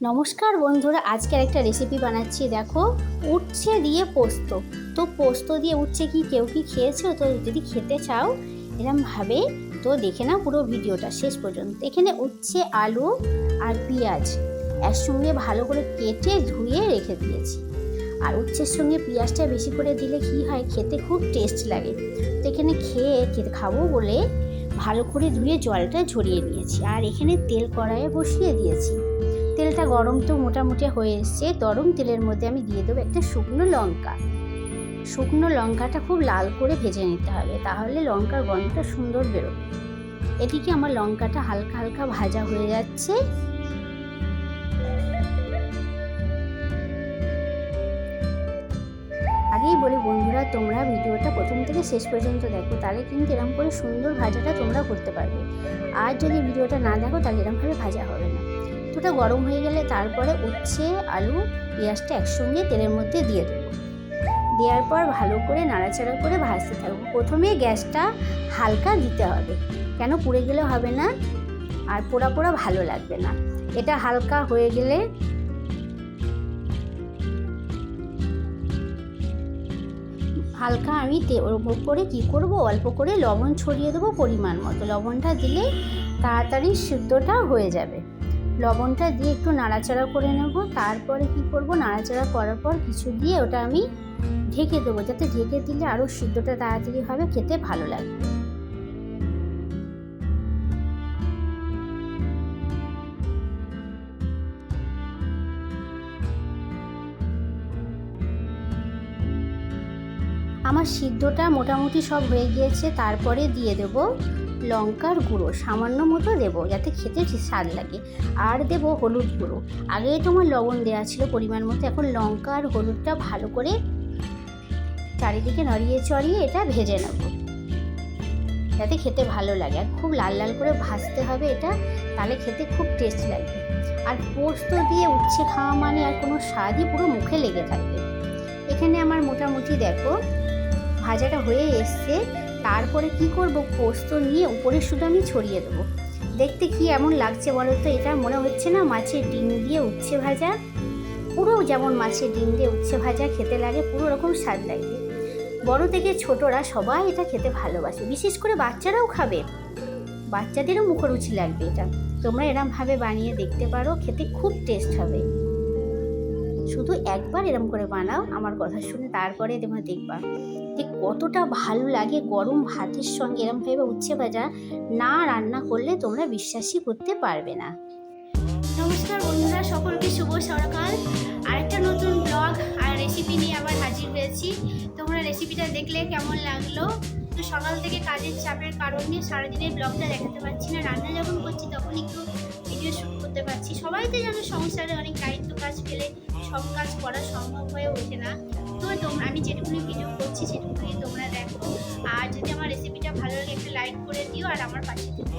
নমস্কার বন্ধুরা, আজকের একটা রেসিপি বানাচ্ছি। দেখো, উচ্ছে দিয়ে পোস্ত। তো পোস্ত দিয়ে উচ্ছে কি কেউ কি খেয়েছো? তো যদি খেতে চাও, এরমভাবে তো দেখে নাও পুরো ভিডিওটা শেষ পর্যন্ত। এখানে উচ্ছে, আলু আর পেঁয়াজ একসঙ্গে ভালো করে কেটে ধুয়ে রেখে দিয়েছি। আর উচ্ছের সঙ্গে পেঁয়াজটা বেশি করে দিলে কি হয়, খেতে খুব টেস্ট লাগে। তো এখানে খেয়ে খেতে খাব বলে ভালো করে ধুয়ে জলটা ঝরিয়ে নিয়েছি। আর এখানে তেল কড়াইয়ে বসিয়ে দিয়েছি। তেলটা গরম তো মোটামুটি হয়ে এসছে। গরম তেলের মধ্যে আমি দিয়ে দেবো একটা শুকনো লঙ্কা। শুকনো লঙ্কাটা খুব লাল করে ভেজে নিতে হবে, তাহলে লঙ্কার গন্ধটা সুন্দর বেরোবে। এদিকে আমার লঙ্কাটা হালকা হালকা ভাজা হয়ে যাচ্ছে। আগেই বলি বন্ধুরা, তোমরা ভিডিওটা প্রথম থেকে শেষ পর্যন্ত দেখো, তাহলে কিন্তু এরকম করে সুন্দর ভাজাটা তোমরা করতে পারবে। আর যদি ভিডিওটা না দেখো, তাহলে এরকমভাবে ভাজা হবে না। তোটা গরম হয়ে গেলে তারপরে উচ্ছে, আলু, পেঁয়াজটা একসঙ্গে তেলের মধ্যে দিয়ে দেবো। দেওয়ার পর ভালো করে নাড়াচাড়া করে ভাজতে থাকব। প্রথমে গ্যাসটা হালকা দিতে হবে। কেন পুড়ে গেলে হবে না? আর পোড়া পোড়া ভালো লাগবে না। এটা হালকা হয়ে গেলে হালকা আমি ওর উপরে কী করব? অল্প করে লবণ ছড়িয়ে দেবো পরিমাণ মতো। লবণটা দিলে তাড়াতাড়ি সিদ্ধটা হয়ে যাবে। লবণটা দিয়ে একটু নাড়াচাড়া করে নেব। তারপরে কি করব? নাড়াচাড়া করার পর কিছু দিয়ে ওটা আমি ঢেকে দেবো। যাতে ঢেকে দিলে আরও সিদ্ধটা তাড়াতাড়ি হবে, খেতে ভালো লাগবে। আমার সিদ্ধটা মোটামুটি সব হয়ে গিয়েছে, তারপরে দিয়ে দেব লঙ্কার গুঁড়ো সামান্য মতো দেবো, যাতে খেতে স্বাদ লাগে। আর দেব হলুদ গুঁড়ো। আগে তোমার লবণ দেওয়া ছিল পরিমাণ মতো, এখন লঙ্কা আর হলুদটা ভালো করে চারিদিকে নড়িয়ে চড়িয়ে এটা ভেজে নেব। যাতে খেতে ভালো লাগে। আর খুব লাল লাল করে ভাজতে হবে এটা, তাহলে খেতে খুব টেস্ট লাগবে। আর পোস্ত দিয়ে উচ্ছে খাওয়া মানে আর কোনো স্বাদই পুরো মুখে লেগে থাকবে। এখানে আমার মোটামুটি দেখো, ভাজাটা হয়ে এসছে। তারপরে কি করব? পোস্ত নিয়ে উপরে শুধু আমি ছড়িয়ে দেবো। দেখতে কি এমন লাগছে বলো তো? এটা মনে হচ্ছে না মাছের ডিম দিয়ে উচ্ছে ভাজা। পুরো যেমন মাছের ডিম দিয়ে উচ্ছে ভাজা খেতে লাগে, পুরো রকম স্বাদ লাগবে বড় থেকে ছোটরা সবাই এটা খেতে ভালোবাসে, বিশেষ করে বাচ্চারাও খাবে। বাচ্চাদেরও মুখরুচি লাগবে এটা। তোমরা এরমভাবে বানিয়ে দেখতে পারো, খেতে খুব টেস্ট হবে। শুধু একবার এরম করে বানাও, আমার কথা শুনে তারপরে তোমরা দেখবা। যে কতটা ভালো লাগে গরম ভাতের সঙ্গে এরমভাবে উচ্ছে ভাজা না রান্না করলে তোমরা বিশ্বাসই করতে পারবে না। নমস্কার বন্ধুরা, সকলকে শুভ সকাল। আরেকটা নতুন ব্লগ আর রেসিপি নিয়ে আবার হাজির হয়েছি। তোমরা রেসিপিটা দেখলে কেমন লাগল? তো সকাল থেকে কাজের চাপের কারণে সারাদিনের ব্লগটা দেখাতে পারছি না। রান্না যখন করছি তখন একটু ভিডিও শ্যুট করতে পারছি। সবাই তো জানো সংসারে অনেক দায়িত্ব কাজ ফেলে, সব কাজ করা সম্ভব হয়ে ওঠে না। তো তোমরা আমি যেটুকুনি ভিডিও করছি সেটুকুনি তোমরা দেখো। আর যদি আমার রেসিপিটা ভালো লাগে একটা লাইক করে দিও আর আমার পাশে থেকো।